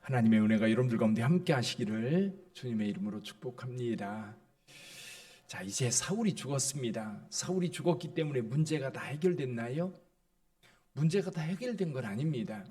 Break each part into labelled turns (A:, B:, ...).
A: 하나님의 은혜가 여러분들 가운데 함께 하시기를 주님의 이름으로 축복합니다. 자, 이제 사울이 죽었습니다. 사울이 죽었기 때문에 문제가 다 해결됐나요? 문제가 다 해결된 건 아닙니다.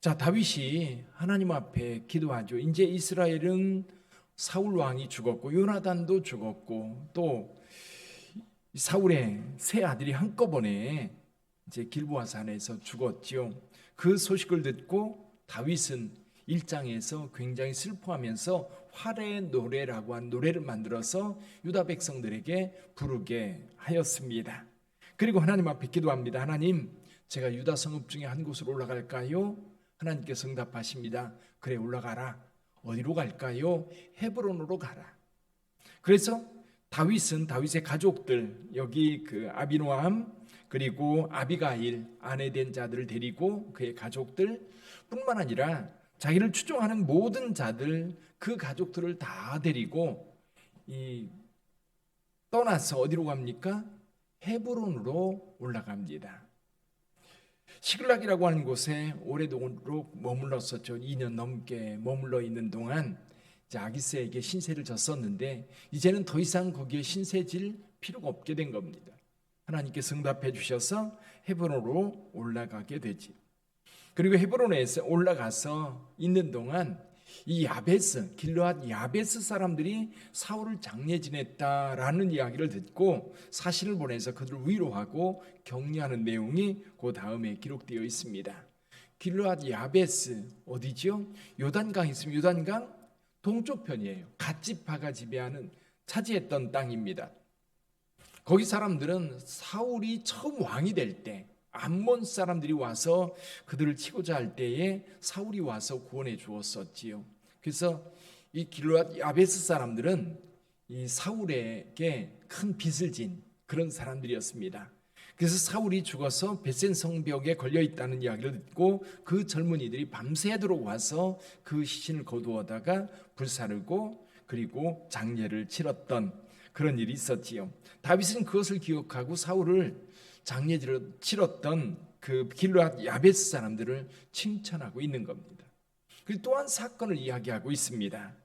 A: 자, 다윗이 하나님 앞에 기도하죠. 이제 이스라엘은 사울 왕이 죽었고 요나단도 죽었고 또 사울의 세 아들이 한꺼번에 이제 길보아 산에서 죽었지요. 그 소식을 듣고 다윗은 일장에서 굉장히 슬퍼하면서 활의 노래라고 한 노래를 만들어서 유다 백성들에게 부르게 하였습니다. 그리고 하나님 앞에 기도합니다. 하나님, 제가 유다 성읍 중에 한 곳으로 올라갈까요? 하나님께서 응답하십니다. 그래 올라가라. 어디로 갈까요? 헤브론으로 가라. 그래서 다윗은 다윗의 가족들 여기 그 아비노함 그리고 아비가일 아내 된 자들을 데리고 그의 가족들 뿐만 아니라 자기를 추종하는 모든 자들 그 가족들을 다 데리고 이 떠나서 어디로 갑니까? 헤브론으로 올라갑니다. 시글락이라고 하는 곳에 오래도록 머물렀었죠. 2년 넘게 머물러 있는 동안 아기스에게 신세를 졌었는데 이제는 더 이상 거기에 신세 질 필요가 없게 된 겁니다. 하나님께서 응답해 주셔서 헤브론으로 올라가게 되지. 그리고 헤브론에서 올라가서 있는 동안 이 야베스 길르앗 야베스 사람들이 사울을 장례 지냈다라는 이야기를 듣고 사신을 보내서 그들을 위로하고 격려하는 내용이 그 다음에 기록되어 있습니다. 길르앗 야베스 어디죠? 요단강 있으면 요단강 동쪽 편이에요. 갓지파가 지배하는 차지했던 땅입니다. 거기 사람들은 사울이 처음 왕이 될 때 암몬 사람들이 와서 그들을 치고자 할 때에 사울이 와서 구원해 주었었지요. 그래서 이 길르앗 야베스 사람들은 이 사울에게 큰 빚을 진 그런 사람들이었습니다. 그래서 사울이 죽어서 베센 성벽에 걸려 있다는 이야기를 듣고 그 젊은이들이 밤새도록 와서 그 시신을 거두어다가 불사르고 그리고 장례를 치렀던 그런 일이 있었지요. 다윗은 그것을 기억하고 사울을 장례를 치렀던 그 길르앗 야베스 사람들을 칭찬하고 있는 겁니다. 그리고 또한 사건을 이야기하고 있습니다.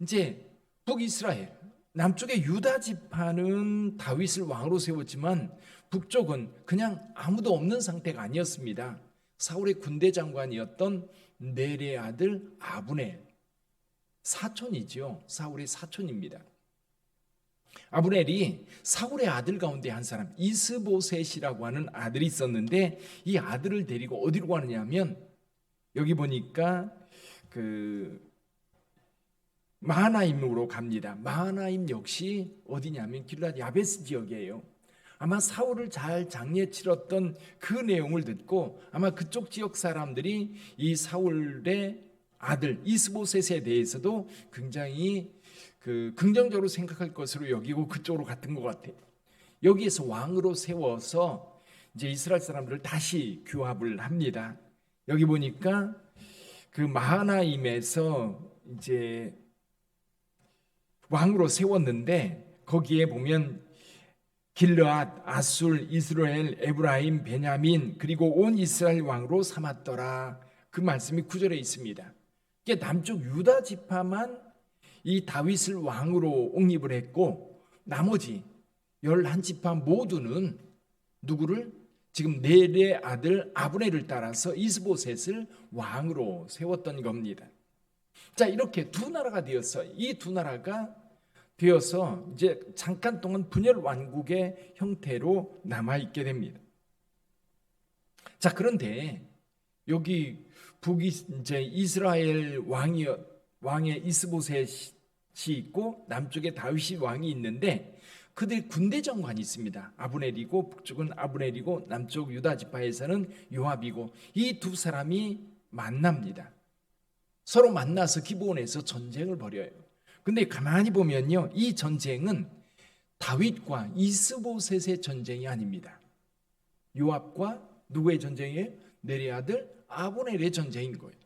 A: 이제 북이스라엘 남쪽의 유다 지파는 다윗을 왕으로 세웠지만 북쪽은 그냥 아무도 없는 상태가 아니었습니다. 사울의 군대 장관이었던 네레 아들 아브넬 사촌이지요. 사울의 사촌입니다. 아브넬이 사울의 아들 가운데 한 사람 이스보셋이라고 하는 아들이 있었는데 이 아들을 데리고 어디로 가느냐면 여기 보니까 그 마하나임으로 갑니다. 마하나임 역시 어디냐면 길라 야베스 지역이에요. 아마 사울을 잘 장례 치렀던 그 내용을 듣고 아마 그쪽 지역 사람들이 이 사울의 아들 이스보셋에 대해서도 굉장히 그 긍정적으로 생각할 것으로 여기고 그쪽으로 갔던 것 같아요. 여기에서 왕으로 세워서 이제 이스라엘 사람들을 다시 규합을 합니다. 여기 보니까 그 마하나임에서 이제 왕으로 세웠는데 거기에 보면 길르앗, 아술, 이스라엘, 에브라임, 베냐민 그리고 온 이스라엘 왕으로 삼았더라. 그 말씀이 구절에 있습니다. 이게 남쪽 유다 지파만 이 다윗을 왕으로 옹립을 했고 나머지 열한 지파 모두는 누구를 지금 네레 아들 아브넬을 따라서 이스보셋을 왕으로 세웠던 겁니다. 자 이렇게 두 나라가 되어서 이 두 나라가 되어서 이제 잠깐 동안 분열 왕국의 형태로 남아 있게 됩니다. 자 그런데 여기 북이 이제 이스라엘 왕이 왕의 이스보셋이 있고 남쪽에 다윗이 왕이 있는데 그들 군대 장관이 있습니다. 아브넬이고 북쪽은 아브넬이고 남쪽 유다 지파에서는 요압이고 이 두 사람이 만납니다. 서로 만나서 기브온에서 전쟁을 벌여요. 근데 가만히 보면요. 이 전쟁은 다윗과 이스보셋의 전쟁이 아닙니다. 요압과 누구의 전쟁이에요? 네리 아들 아브넬의 전쟁인 거예요.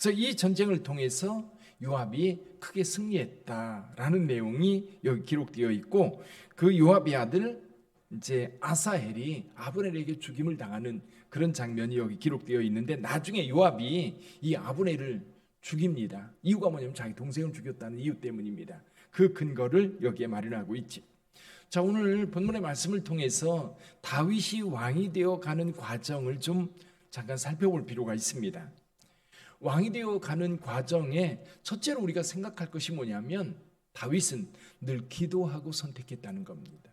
A: 그래서 이 전쟁을 통해서 요압이 크게 승리했다라는 내용이 여기 기록되어 있고 그 요압의 아들 이제 아사헬이 아브넬에게 죽임을 당하는 그런 장면이 여기 기록되어 있는데 나중에 요압이 이 아브넬을 죽입니다. 이유가 뭐냐면 자기 동생을 죽였다는 이유 때문입니다. 그 근거를 여기에 마련하고 있지. 자, 오늘 본문의 말씀을 통해서 다윗이 왕이 되어 가는 과정을 좀 잠깐 살펴볼 필요가 있습니다. 왕이 되어 가는 과정에 첫째로 우리가 생각할 것이 뭐냐면 다윗은 늘 기도하고 선택했다는 겁니다.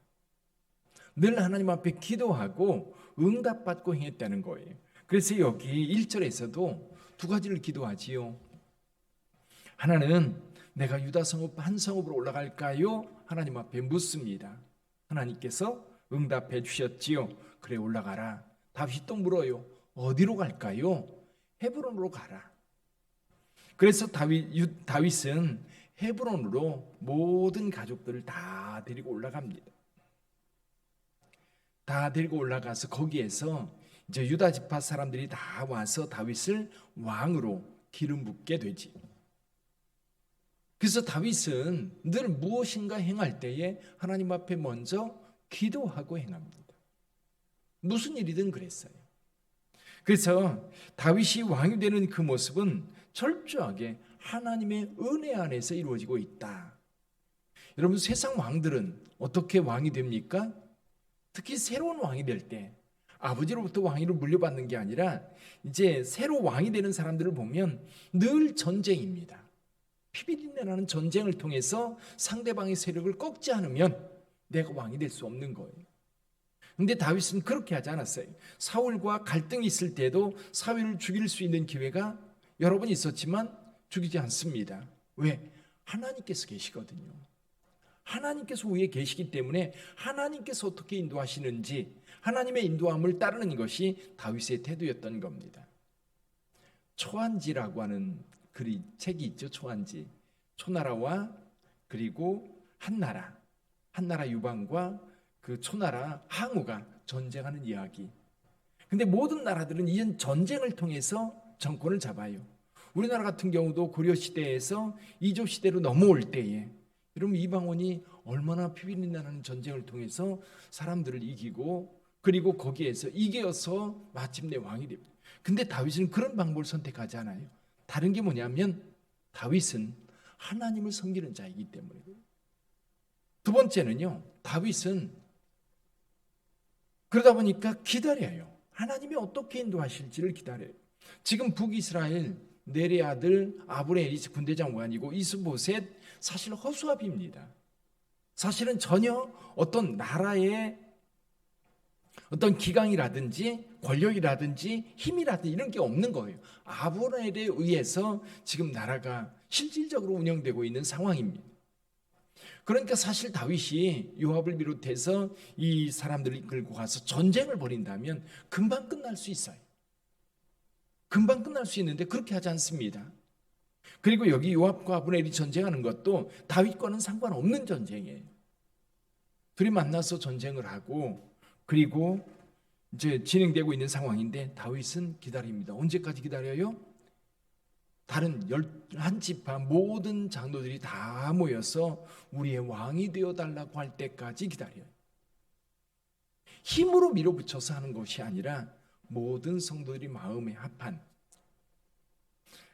A: 늘 하나님 앞에 기도하고 응답받고 행했다는 거예요. 그래서 여기 1절에서도 두 가지를 기도하지요. 하나는 내가 유다 성읍 한 성읍으로 올라갈까요? 하나님 앞에 묻습니다. 하나님께서 응답해 주셨지요. 그래 올라가라. 다윗이 또 물어요. 어디로 갈까요? 헤브론으로 가라. 그래서 다윗 유- 다윗은 헤브론으로 모든 가족들을 다 데리고 올라갑니다. 다 데리고 올라가서 거기에서 이제 유다 지파 사람들이 다 와서 다윗을 왕으로 기름 붓게 되지. 그래서 다윗은 늘 무엇인가 행할 때에 하나님 앞에 먼저 기도하고 행합니다. 무슨 일이든 그랬어요. 그래서 다윗이 왕이 되는 그 모습은 철저하게 하나님의 은혜 안에서 이루어지고 있다. 여러분 세상 왕들은 어떻게 왕이 됩니까? 특히 새로운 왕이 될 때 아버지로부터 왕위를 물려받는 게 아니라 이제 새로 왕이 되는 사람들을 보면 늘 전쟁입니다. 피비린내나는 전쟁을 통해서 상대방의 세력을 꺾지 않으면 내가 왕이 될 수 없는 거예요. 근데 다윗은 그렇게 하지 않았어요. 사울과 갈등이 있을 때도 사울을 죽일 수 있는 기회가 여러 번 있었지만 죽이지 않습니다. 왜? 하나님께서 계시거든요. 하나님께서 위에 계시기 때문에 하나님께서 어떻게 인도하시는지 하나님의 인도함을 따르는 것이 다윗의 태도였던 겁니다. 초한지라고 하는 글이 책이 있죠. 초한지. 초나라와 그리고 한나라, 한나라 유방과 그 초나라 항우가 전쟁하는 이야기. 근데 모든 나라들은 이 전쟁을 통해서 정권을 잡아요. 우리나라 같은 경우도 고려 시대에서 이조 시대로 넘어올 때에 여러분 이방원이 얼마나 피비린내나는 전쟁을 통해서 사람들을 이기고 그리고 거기에서 이겨서 마침내 왕이 됩니다. 근데 다윗은 그런 방법을 선택하지 않아요. 다른 게 뭐냐면 다윗은 하나님을 섬기는 자이기 때문에 두 번째는요. 다윗은 그러다 보니까 기다려요. 하나님이 어떻게 인도하실지를 기다려요. 지금 북이스라엘 네레 아들 아브레엘이 군대장관이고 이스보셋 사실 허수아비입니다. 사실은 전혀 어떤 나라의 어떤 기강이라든지 권력이라든지 힘이라든지 이런 게 없는 거예요. 아브라엘에 의해서 지금 나라가 실질적으로 운영되고 있는 상황입니다. 그러니까 사실 다윗이 요압을 비롯해서 이 사람들을 이끌고 가서 전쟁을 벌인다면 금방 끝날 수 있어요. 금방 끝날 수 있는데 그렇게 하지 않습니다. 그리고 여기 요압과 아브넬이 전쟁하는 것도 다윗과는 상관없는 전쟁이에요. 둘이 만나서 전쟁을 하고 그리고 이제 진행되고 있는 상황인데 다윗은 기다립니다. 언제까지 기다려요? 다른 열한 지파 모든 장로들이 다 모여서 우리의 왕이 되어 달라고 할 때까지 기다려요. 힘으로 밀어붙여서 하는 것이 아니라 모든 성도들이 마음에 합한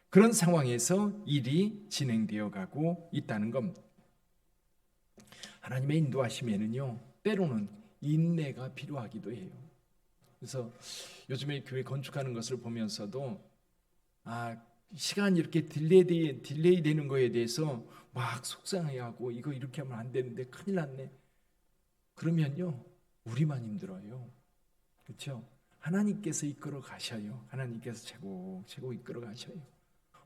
A: 그런 상황에서 일이 진행되어 가고 있다는 겁니다. 하나님의 인도하심에는요, 때로는 인내가 필요하기도 해요. 그래서 요즘에 교회 건축하는 것을 보면서도 아 시간이 이렇게 딜레이, 딜레이 되는 거에 대해서 막 속상해하고 이거 이렇게 하면 안 되는데 큰일 났네. 그러면요 우리만 힘들어요. 그렇죠? 하나님께서 이끌어 가셔요. 하나님께서 최고 최고 이끌어 가셔요.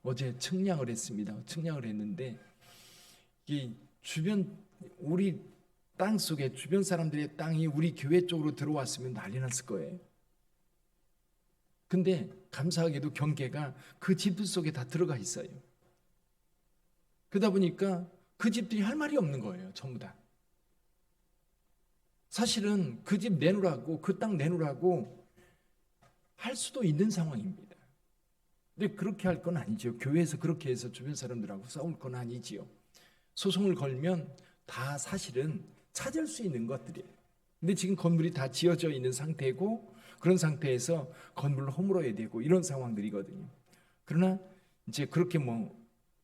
A: 어제 측량을 했습니다. 측량을 했는데 이 주변 우리 땅 속에 주변 사람들의 땅이 우리 교회 쪽으로 들어왔으면 난리 났을 거예요. 근데 감사하게도 경계가 그 집들 속에 다 들어가 있어요. 그러다 보니까 그 집들이 할 말이 없는 거예요. 전부 다. 사실은 그 집 내놓으라고 그 땅 내놓으라고 할 수도 있는 상황입니다. 근데 그렇게 할 건 아니죠. 교회에서 그렇게 해서 주변 사람들하고 싸울 건 아니지요. 소송을 걸면 다 사실은 찾을 수 있는 것들이에요. 근데 지금 건물이 다 지어져 있는 상태고 그런 상태에서 건물을 허물어야 되고 이런 상황들이거든요. 그러나 이제 그렇게 뭐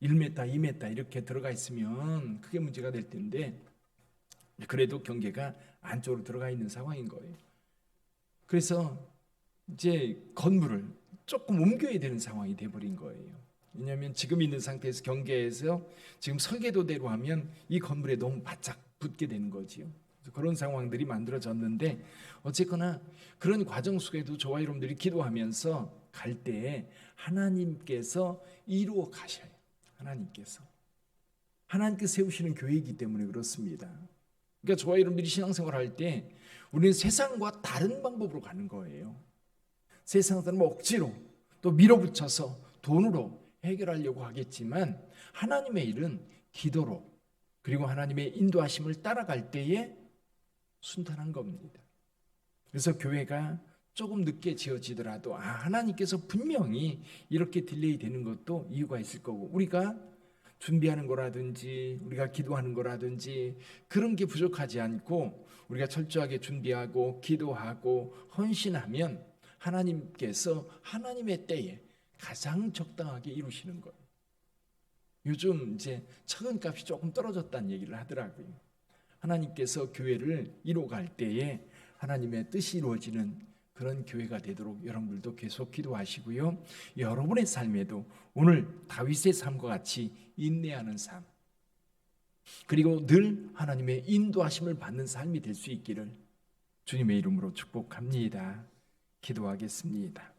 A: 1m, 2m 이렇게 들어가 있으면 크게 문제가 될 텐데 그래도 경계가 안쪽으로 들어가 있는 상황인 거예요. 그래서 이제 건물을 조금 옮겨야 되는 상황이 돼버린 거예요. 왜냐하면 지금 있는 상태에서 경계에서 지금 설계도대로 하면 이 건물에 너무 바짝 붙게 되는 거지요. 그런 상황들이 만들어졌는데 어쨌거나 그런 과정 속에도 저와 여러분들이 기도하면서 갈 때에 하나님께서 이루어 가셔요. 하나님께서 하나님께서 세우시는 교회이기 때문에 그렇습니다. 그러니까 저와 여러분들이 신앙생활 할 때 우리는 세상과 다른 방법으로 가는 거예요. 세상 사람 억지로 또 밀어붙여서 돈으로 해결하려고 하겠지만 하나님의 일은 기도로 그리고 하나님의 인도하심을 따라갈 때에 순탄한 겁니다. 그래서 교회가 조금 늦게 지어지더라도 아 하나님께서 분명히 이렇게 딜레이 되는 것도 이유가 있을 거고 우리가 준비하는 거라든지 우리가 기도하는 거라든지 그런 게 부족하지 않고 우리가 철저하게 준비하고 기도하고 헌신하면 하나님께서 하나님의 때에 가장 적당하게 이루시는 거예요. 요즘 이제 처근값이 조금 떨어졌다는 얘기를 하더라고요. 하나님께서 교회를 이루어갈 때에 하나님의 뜻이 이루어지는 그런 교회가 되도록 여러분들도 계속 기도하시고요. 여러분의 삶에도 오늘 다윗의 삶과 같이 인내하는 삶, 그리고 늘 하나님의 인도하심을 받는 삶이 될 수 있기를 주님의 이름으로 축복합니다. 기도하겠습니다.